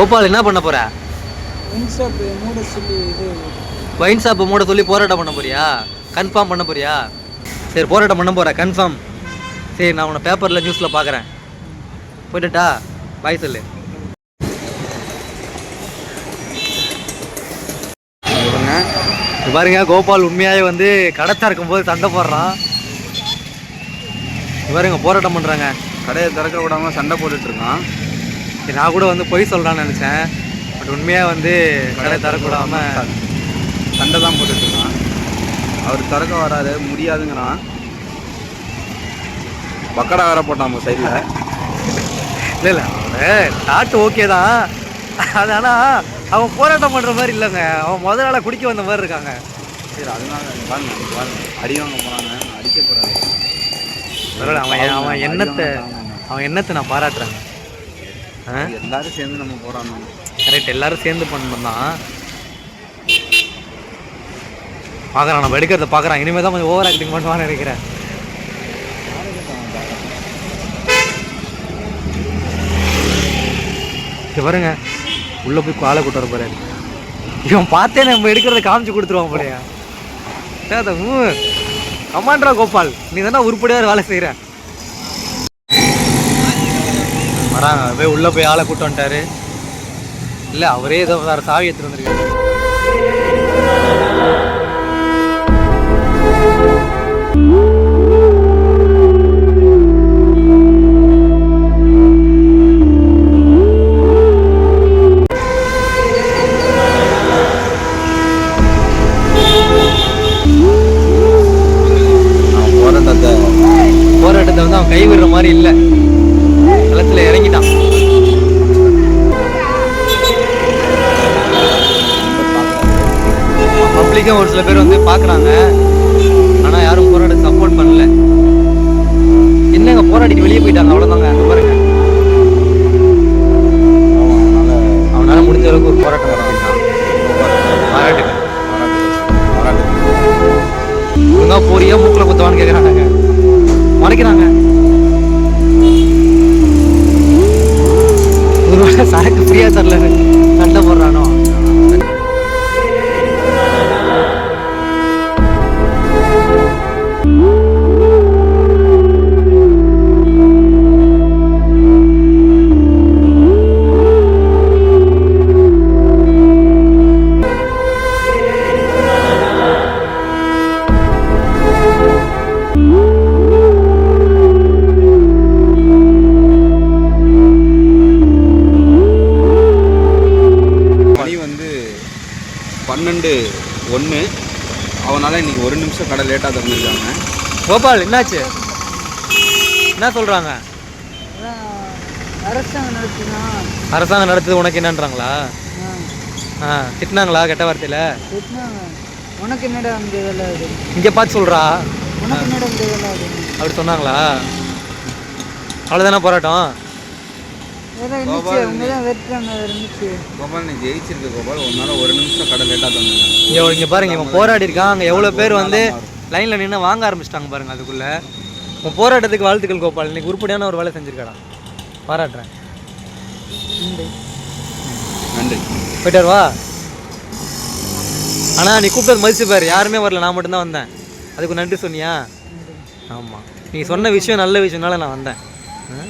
கோபால் என்ன பண்ண போற? ஒயின் ஷாப் மூட சொல்லி இது ஒயின் ஷாப்பை மூட சொல்லி போராட்டம் பண்ண போறியா? கன்ஃபார்ம் பண்ண போறியா? சரி போராட்டம் பண்ண போற கன்ஃபார்ம் சரி நான் உன்னை பேப்பரில் நியூஸில் பார்க்குறேன் போயிட்டுட்டா? பாய் சொல்லு. பாருங்க கோபால் உண்மையாவே வந்து கடத்தா இருக்கும்போது சண்டை போடுறான். பாருங்க போராட்டம் பண்ணுறாங்க கடையை திறக்க விடாம சண்டை சரி, நான் கூட வந்து பொய் சொல்கிறான்னு நினச்சேன். பட் உண்மையாக வந்து கடை தரக்கூடாமல் சண்டை தான் போட்டுட்டு இருக்கான். அவர் திறக்க வராது முடியாதுங்கிறான். பக்கடா வேற போட்டான் சைடில் இல்லை இல்லை அவன் டாட்டு ஓகே தான். அது ஆனால் அவன் போராட்டம் பண்ணுற மாதிரி இல்லைங்க. அவன் முதல் நாளாக குடிக்க வந்த மாதிரி இருக்காங்க. சரி அதனால பாருங்க பாருங்க. அடி வாங்க போறாங்க அடிக்க பரவாயில்ல அவன் அவன் எண்ணத்தை அவன் எண்ணத்தை நான் பாராட்டுறேங்க ஆ எல்லாரும் சேர்ந்து நம்ம போறாங்க கரெக்ட் எல்லாரும் சேர்ந்து பண்ணணும் தான் பார்க்குறான் நம்ம எடுக்கிறத பார்க்குறான் இனிமேல் தான் கொஞ்சம் ஓவர் ஆக்டிங் பண்ணுவான்னு நினைக்கிறேன். பாருங்க. உள்ளே போய் ஆளை கூட்டு வர போறாரு. இவன் பார்த்தே நம்ம எடுக்கிறத காமிச்சு கொடுத்துருவான் போலையா. கமாண்ட்ரா கோபால். நீ தானே உருப்படியாக வேலை செய்கிற வராங்க. போய் உள்ளே போய் ஆளை கூட்டு வந்துட்டாரு. இல்லை அவரே ஏதோ வேறு சாவி எடுத்துகிட்டு வந்திருக்காரு. போராட்டத்தை போராட்டத்தை வந்து அவன் கை விடுற மாதிரி இல்லை. களத்தில் இறங்கிட்டான். பப்ளிக்கும் ஒரு சில பேர் வந்து பார்க்குறாங்க ஆனால் யாரும் போராட்ட சப்போர்ட் பண்ணல. என்னங்க போராடிட்டு வெளியே போயிட்டாங்க அவ்வளோதாங்க அங்கே பாருங்க. அவனால் முடிஞ்ச அளவுக்கு ஒரு போராட்டம் போராட்டம் பாராட்டுங்க போறியா மூக்கில் குத்தவான்னு கேட்குறாங்க மறைக்கிறாங்க. दिया सर ने அவனால இன்னைக்கு ஒரு நிமிஷம் கடை லேட்டாக திறந்துருக்காங்க. கோபால் என்னாச்சு? என்ன சொல்றாங்க? அதான் அரசாங்கம் நடத்தினா அரசாங்கம் நடத்துது உனக்கு என்னன்றாங்களா? ஆ. திட்டினாங்களா கெட்ட வார்த்தையில? திட்டினாங்க. உனக்கு என்னடா அந்த இங்கே பார்த்து சொல்றா. உனக்கு என்னடா இந்த இதெல்லாம் இது அப்படி சொன்னாங்களா? அவ்வளோதானே போராட்டம்? கோபால் நீ ஜெயிச்சிருக்க கோபால். உன்னால ஒரு நிமிஷம் கடை லேட்டாக திறந்துருக்காங்க இங்கே இங்கே பாருங்க இவன் போராடி இருக்கான். அங்கே எவ்வளோ பேர் வந்து லைனில் நின்று வாங்க ஆரம்பிச்சிட்டாங்க பாருங்க அதுக்குள்ள. உன் போராட்டத்துக்கு வாழ்த்துக்கள் கோபால். இன்னைக்கு உருப்படியான ஒரு வேலை செஞ்சிருக்காடா. பாராட்டுறேன். நன்றி. போயிட்டார் வா. ஆனால் நீ கூப்பிட்டது மதிச்சு பாரு. யாருமே வரல நான் மட்டும்தான் வந்தேன். அதுக்கு நன்றி சொன்னியா? ஆமாம் நீ சொன்ன விஷயம் நல்ல விஷயம்னால நான் வந்தேன். ஆ?